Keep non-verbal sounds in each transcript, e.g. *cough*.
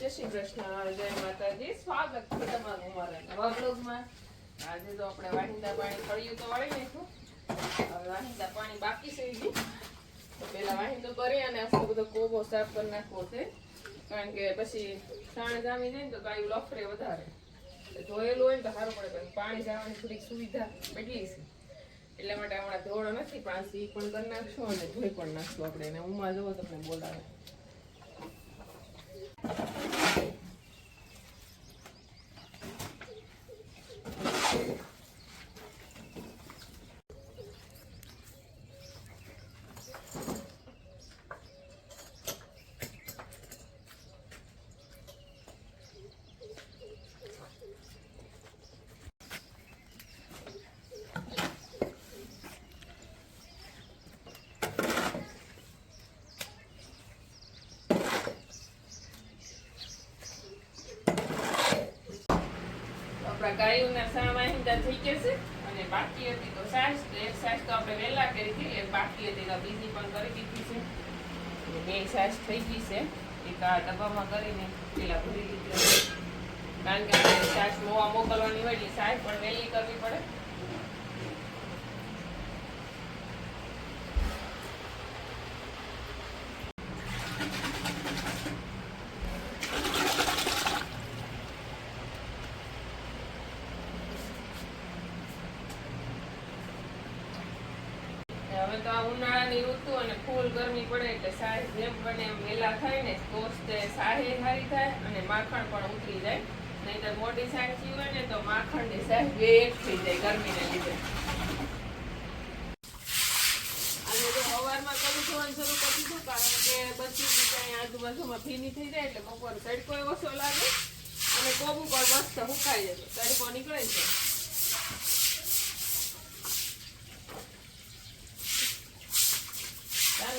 જય શ્રી કૃષ્ણ, જય માતાજી. સ્વાગત છે તમારું અમારા નવા બ્લોગમાં આજે તો આપણે વાહિંદા પાણી ફળિયું તો વાળી નાખ્યું. હવે વાહિંદા પાણી બાકી છે હજી. તો પેલા વાહિંદો કરી અને આખો બધો કોબો સાફ કરી નાખવો છે. કારણ કે પછી સાણ જામી જાય ને તો ગાયું લફરે વધારે. ધોયેલું હોય ને તો સારું પડે. પણ જવાની થોડીક સુવિધા એટલી છે. એટલા માટે હમણાં ધોળો નથી પણ સી પણ કરી નાખશું અને ધોઈ પણ નાખશું આપણે. એને ઉમા જવો તમને બોલાવે. આપણા ગાયોના વાહિંદા થઈ જશે અને બાકી હતી તો સાસ, તો એક સાસ તો આપણે વહેલા કરી હતી, એક બાકી હતી તો બીજી પણ કરી દીધી છે. બે સાસ થઈ ગઈ છે, એક આ ડબ્બામાં કરીને પેલા ભરી દીધી કારણ કે આપણે સાસ મોવા મોકલવાની હોય એટલે સાસ પણ વહેલી કરવી પડે હવે તો આ ઉનાળાની ઋતુ અને ફૂલ ગરમી પડે એટલે સાસ જેમ બને એમ વહેલા થાય ને, તો તે સારી થાય અને માખણ પણ ઉતરી જાય. નહીંતર મોટી સાચી હોય ને તો માખણ સાહેબ બે એક થઈ જાય ગરમીને લીધે. અને જો સવારમાં કરું થવાનું કારણ કે બધી જગ્યાએ આજુબાજુમાં ભીની થઈ જાય એટલે બપોર તડકો ઓછો લાગે અને કોબુ પણ મસ્ત સુકાઈ જાય, તડકો નીકળે છે.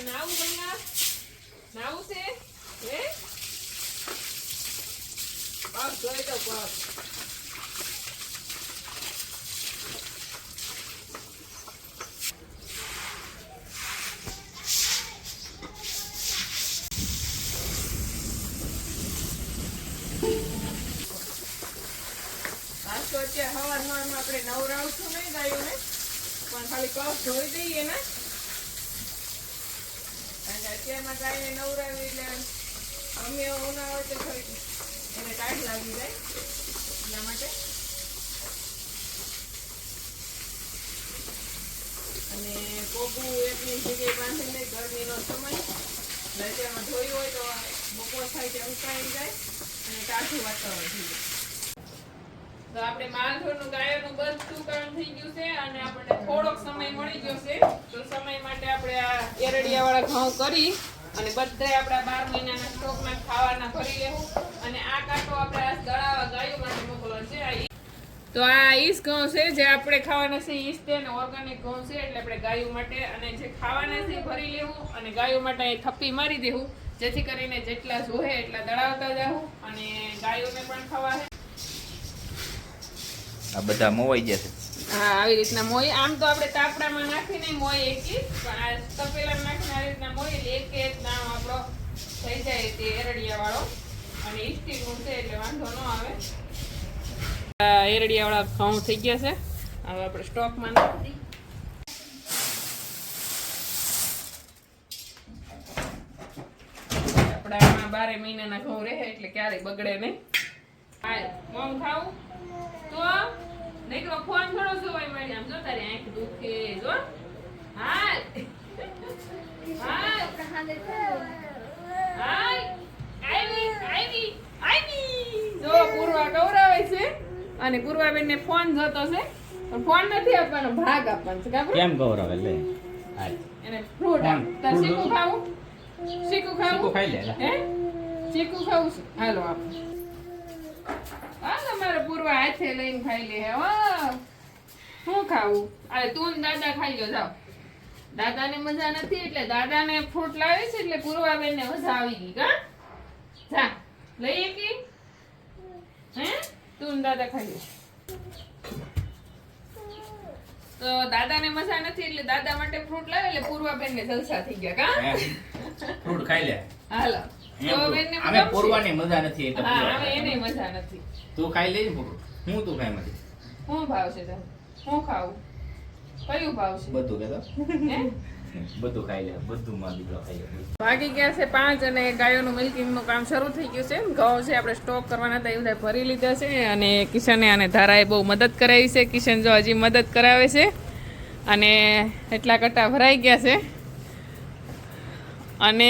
તારે નાવું ગંગા નાવું છે? હે? પગ જોઈ તો પગ અત્યારે હવાર હવારમાં આપણે નવરાવશું નહીં ને પણ ખાલી પગ ધોઈ દઈએ ને. અત્યારમાં ગાયને નવરાવી એટલે અમે ઉનાળો તો થોડીક એને ટાઈટ લાગી જાય એટલા માટે. અને કોબુ એકની જગ્યાએ બાંધીને ગરમીનો સમય. એટલે અત્યારમાં ધોયું હોય તો બપોર થાય ત્યાં ઉકાળી જાય અને ટાઢું વાતાવરણ થઈ જાય. તો આપણે માલઢોરનું ગાયોનું બધું કામ થઈ ગયું છે અને આપણને થોડોક સમય મળી ગયો છે. તો સમય માટે આપણે આ એરડિયાવાળા ઘઉં કરી અને બધાય આપણા બાર મહિનાના સ્ટોકમાં ખાવાના ભરી લેવું. અને આ કાંટો આપણે આ દળાવા ગાયો માટે મોકલવાનો છે. આ તો આ ઈસ ઘઉં છે જે આપણે ખાવાના છે, ઈસ અને ઓર્ગેનિક ઘઉં છે એટલે આપણે ગાયો માટે અને જે ખાવાના છે ભરી લેવું અને ગાયો માટે અહીં થપ્પી મારી દેવું. જેથી કરીને જેટલા જોહે એટલા દળાવતા જાવું અને ગાયોને પણ ખાવા આ બધા મોવાઈ ગયા છે. હા, આવી રીતના મોઈ આમ તો આપણે તાપડામાં નાખીને મોઈ એકી. પણ આ તપેલામાં નાખીને આવી રીતના મોઈ એટલે એક એક દાણો આપણો થઈ જાય તે એરડિયા વાળો અને ગુણ છે એટલે વાંધો ન આવે. આ એરડિયા ઘઉં થઈ ગયા છે. હવે આપણે સ્ટોકમાં નાખી દઈએ. આપણા બારે મહિનાના ઘઉં રહે એટલે ક્યારેય બગડે નહીં. મોમ ખાવું? તો નહીતર ફોન થોડો જોવાય મળી આમ જો તારી આંખ દુખે જો હાલ હાલ હાલ આવી આવી આવી જો પૂર્વા ગૌરાવે છે અને પૂર્વાબેનને ફોન જતો છે પણ ફોન નથી આપવાનો ભાગ આપવાનો છે કાબર કેમ ગૌરવ લે હાલ એને ફ્રૂટ ફોન, તાર શીખું ખાવું શીખું ખાવું શીખું ખાઈ લે. હે શીખું ખાવું હાલો આપ હાલ પૂર્વા હાથે લઈને ખાઈ લે હે શું ખાવું? અરે તું ને દાદા ખાઈ લો જાઓ. દાદાને મજા નથી એટલે દાદાને ફ્રૂટ લાવે છે એટલે પૂર્વાબેન ને મજા આવી ગઈ કા? જા લઈએ કે હે? તું દાદા ખાઈ લો તો દાદાને મજા નથી એટલે દાદા માટે ફ્રૂટ લાવે એટલે પૂર્વાબેન ને જલસા થઈ ગયા કા? ફ્રૂટ ખાઈ લે. હાલો. અમે. પોરવાની મજા નથી એને મજા નથી. તું ખાઈ લેજે પૂરું હું તું ખાઈ મારી હું ભાવ છે તને હું ખાવું? કયું ભાવશે? બધું કે બધું ખાઈ લે બધું માં દીકરો ખાઈ લે. વાગી ગયા છે પાંચ અને ગાયોનું મિલ્કિંગનું કામ શરૂ થઈ ગયું છે. ઘઉં છે આપણે સ્ટોક કરવાના હતા એ બધા ભરી લીધા છે અને કિશને અને ધારાએ બહુ મદદ કરાવી છે. કિશન જો હજી મદદ કરાવે છે અને એટલા કટ્ટા ભરાઈ ગયા છે. અને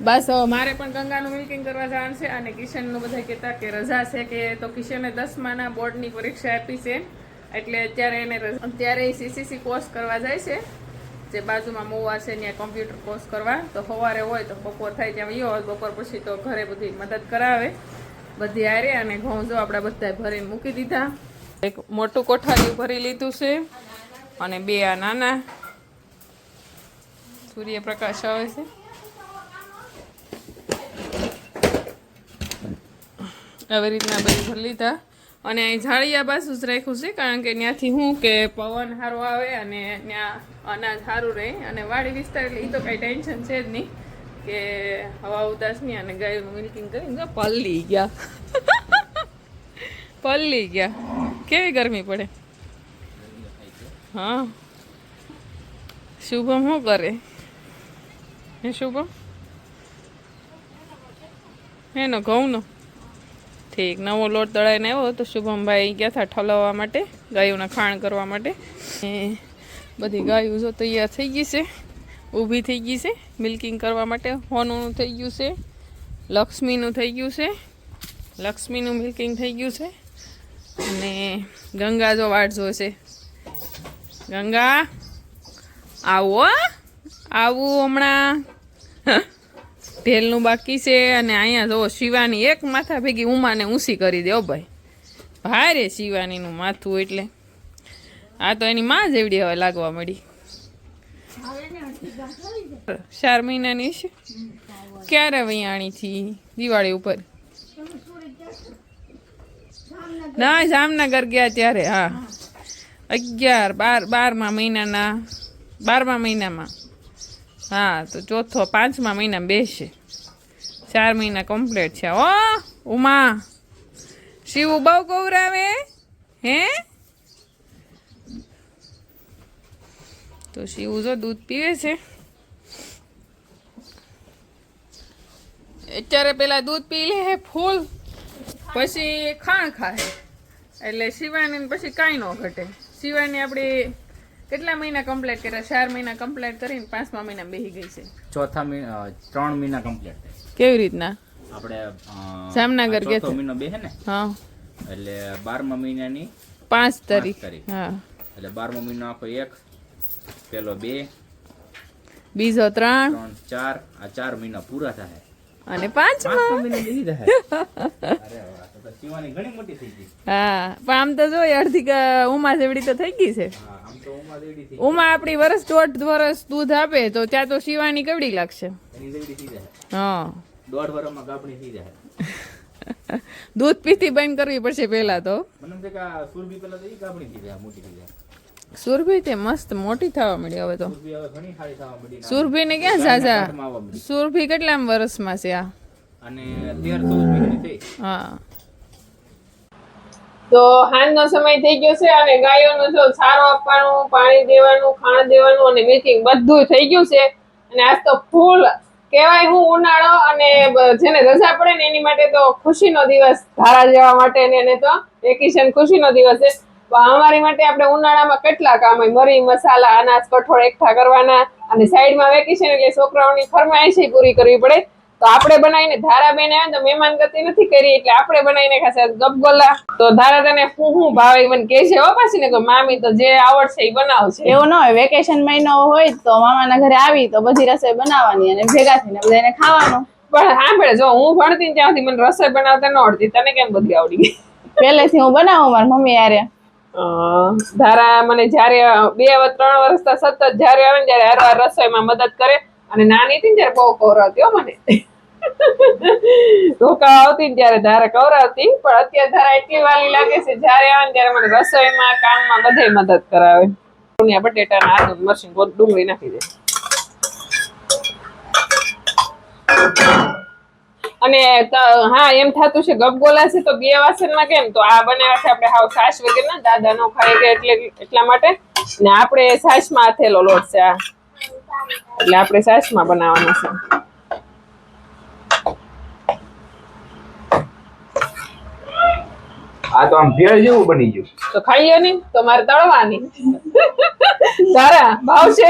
બસ મારે પણ ગંગાનું મિલ્કિંગ કરવા જવાનું છે અને કિશનનું બધા કહેતા કે રજા છે કે તો કિશને દસમાના બોર્ડની પરીક્ષા આપી છે. એટલે અત્યારે એને અત્યારે અત્યારે સીસીસી કોર્સ કરવા જાય છે. જે બાજુમાં મોવા છે, ત્યાં કમ્પ્યુટર કોર્સ કરવા. તો સવારે હોય તો બપોર થાય ત્યાં હોય, બપોર પછી તો ઘરે બધી મદદ કરાવે. બધી આરે અને ઘઉં જો આપણા બધા ભરીને મૂકી દીધા. એક મોટું કોઠારિયું ભરી લીધું છે અને બે આ નાના. સૂર્યપ્રકાશ આવે છે. આવી રીતના બધું ભરી લીધા. અને અહીં ઝાડિયા બાજુ જ રાખ્યું છે, કારણ કે ત્યાંથી શું કે પવન સારો આવે અને ત્યાં અનાજ સારું રહે. અને વાડી વિસ્તાર એટલે એ તો કાંઈ ટેન્શન છે જ નહીં કે હવા ઉદાસ નહીં અને ગાયનું મિલ્કિંગ કરીને પલ્લી ગયા. *laughs* પલ્લી ગયા. કેવી ગરમી પડે? હા. શુભમ શું કરે? હે શુભમ? એનો ઘઉંનો. ઠીક નવો લોટ દળાઈને આવ્યો તો શુભમભાઈ ગયા હતા ઠલવવા માટે, ગાયોના ખાણ કરવા માટે. બધી ગાયો જો તૈયાર થઈ ગઈ છે, ઊભી થઈ ગઈ છે, મિલ્કિંગ કરવા માટે હોનું થઈ ગયું છે, લક્ષ્મીનું થઈ ગયું છે, લક્ષ્મીનું મિલ્કિંગ થઈ ગયું છે. અને ગંગા જો વાટ જોશે. ગંગા, આવો. આવું હમણાં. ઢેલનું બાકી છે અને અહીંયા જો શિવાની એક માથા ભેગી ઉમાને ઊંસી કરી દે ઓ ભાઈ. ભારે શિવાનીનું માથું એટલે. આ તો એની માં જેવડી હવે લાગવા મળી. ચાર મહિનાની છે. ક્યારે વૈયાણી થી? દિવાળી ઉપર. ના, જામનગર ગયા ત્યારે, હા. અગિયાર, બાર, બારમા મહિનાના, બારમા મહિનામાં. હા, તો ચોથો પાંચમા મહિના બેસે. ચાર મહિના કમ્પ્લીટ છે ઓ ઉમા. શિવ બહુ ગૌરાવે, હે? તો શિવ જો દૂધ પીવે છે. અત્યારે પેલા દૂધ પી લે હે ફૂલ, પછી ખાણ ખાહે એટલે શિવાની પછી કાંઈ ન ઘટે. શિવાની આપણી કેટલા મહિના કમ્પ્લીટ કર્યા? ચાર મહિના કમ્પ્લીટ કરીને પાંચમા મહિના બેસી ગઈ છે. ચોથા મહિના ત્રણ મહિના કમ્પ્લીટ કેવી રીતના? આપણે જામનગર ગયા ચોથો. મહિનો બેહે ને? હા. એટલે બારમા મહિનાની પાંચ તારીખ. તારીખ. હા. એટલે બારમો મહિનો આખો એક પેલો બે બીજો ત્રણ. ત્રણ ચાર આ ચાર મહિના પૂરા થાય. અને પાંચમા. હા પણ આમ તો જોઈએ અડધી ઉમા જેવડી તો થઈ ગઈ છે. ઉમા આપણી વરસ દોઢ વરસ દૂધ આપે તો ત્યાં તો શિવાની કેવડી લાગશે? હા. દોઢ વર્ષમાં ગાભણી થઈ જાય. દૂધ પીતી બંધ કરવી પડશે પહેલા તો. મને કે સુરભી પેલા તો ગાભણી થઈ જાય મોટી થઈ જાય. સુરભી તે મસ્ત મોટી થવા મળી હવે તો. સુરભી હવે ઘણી સારી થવા મળી સુરભી ને ક્યાં સાજા સુરભી કેટલા વર્ષમાં છે આ? અને હા. તો સમય થઈ ગયો છે અને ગાયોનું જો સારો આપવાનું પાણી દેવાનું ખાણ દેવાનું અને મિલ્કિંગ બધું થઈ ગયું છે. અને આજ તો ફૂલ કહેવાય હું ઉનાળો અને જેને રજા પડે ને એની માટે તો ખુશીનો દિવસ ધારા જવા માટે ને એને તો વેકેશન ખુશીનો દિવસ છે. અમારી માટે આપણે ઉનાળામાં કેટલા કામ હોય? મરી મસાલા અનાજ કઠોળ એકઠા કરવાના અને સાઈડમાં વેકેશન એટલે છોકરાઓની ફરમાઈશ પૂરી કરવી પડે. તો આપણે બનાવીને ધારા બેન આવે તો મહેમાન ગતિ નથી કરી એટલે આપણે બનાવીને ખાશે ગપગોલા તો ધારા તને શું શું ભાવે મને કહે છે હો પાછી ને કે મામી તો જે આવડશે એ બનાવશે. એવું ના હોય વેકેશન મહિનો હોય તો મામાના ઘરે આવી તો બધી રસોઈ બનાવવાની અને ભેગા થઈને બધાને ખાવાનું. પણ સાંભળે જો હું ભણતી ને ત્યાંથી મને રસોઈ બનાવતા ન આવડતી તને કેમ બધી આવડી ગઈ? પહેલેથી હું બનાવું મારી મમ્મી યારે ધારા મને જ્યારે બે ત્રણ વર્ષ સતત જ્યારે આવે ને ત્યારે હર વાર રસોઈમાં મદદ કરે અને નાની હતી ને ત્યારે બહુ કવરાવતી મને. ધોકા આવતી ને ત્યારે ધારા કવરાવતી પણ અત્યારે ધારા એટલી વાલી લાગે છે, જ્યારે આવે ને ત્યારે મને રસોઈમાં, કામમાં બધે મદદ કરાવે. આ બટેટા આદુ મરચું ડુંગળી નાખી દે. અને હા એમ થતું છે ગપગોલા છે તો બે વાસણમાં કેમ? તો આ બનાવ્યા છે આપણે હાવ છાશ વગરના દાદા નો ખાઈ ગયા એટલે એટલા માટે? ને આપણે છાશમાં આથેલો લોટ છે આ. એટલે આપણે છાશમાં બનાવવાનો છે. આ તો આમ ભેળ જેવું બની ગયું. તો ખાઈએ નહીં તો મારે તળવાની. *laughs* તારા ભાવ છે?